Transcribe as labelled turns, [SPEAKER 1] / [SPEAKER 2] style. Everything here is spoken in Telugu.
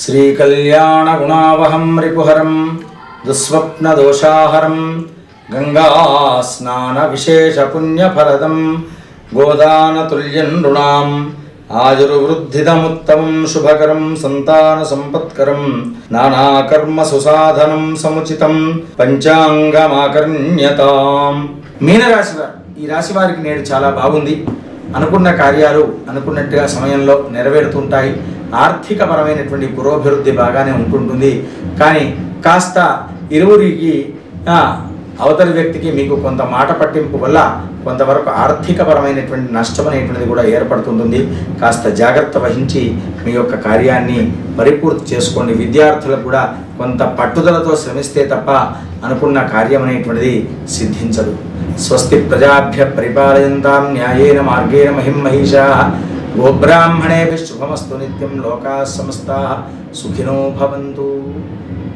[SPEAKER 1] శ్రీకళ్యాణగుణావహం రిపుహరం దుస్వప్నదోషాహరం గంగాస్నానవిశేషపుణ్యఫలదం గోదానతుల్యం నృణాం ఆయుర్వృద్ధిదముత్తమం శుభకరం సంతాన సంపత్కరం నానాకర్మ సుసాధనం సముచితం పంచాంగమాకర్ణ్యతాం. మీనరాశి వారు ఈ రాశి వారికి నేడు చాలా బాగుంది. అనుకున్న కార్యాలు అనుకున్నట్టుగా సమయంలో నెరవేరుతుంటాయి. ఆర్థికపరమైనటువంటి పురోభివృద్ధి బాగానే ఉంటుంటుంది. కానీ కాస్త ఇరువురికి అవతలి వ్యక్తికి మీకు కొంత మాట పట్టింపు వల్ల కొంతవరకు ఆర్థికపరమైనటువంటి నష్టం అనేటువంటిది కూడా ఏర్పడుతుంటుంది. కాస్త జాగ్రత్త వహించి మీ యొక్క కార్యాన్ని పరిపూర్తి చేసుకోండి. విద్యార్థులకు కూడా కొంత పట్టుదలతో శ్రమిస్తే తప్ప అనుకున్న కార్యం అనేటువంటిది సిద్ధించదు. స్వస్తి ప్రజాభ్య పరిపాలయంతాం న్యాయేన మార్గేణ మహిం మహిషా. గోబ్రాహ్మణే శుభమస్తు నిత్యం లోకా సమస్త సుఖినో భవంతు.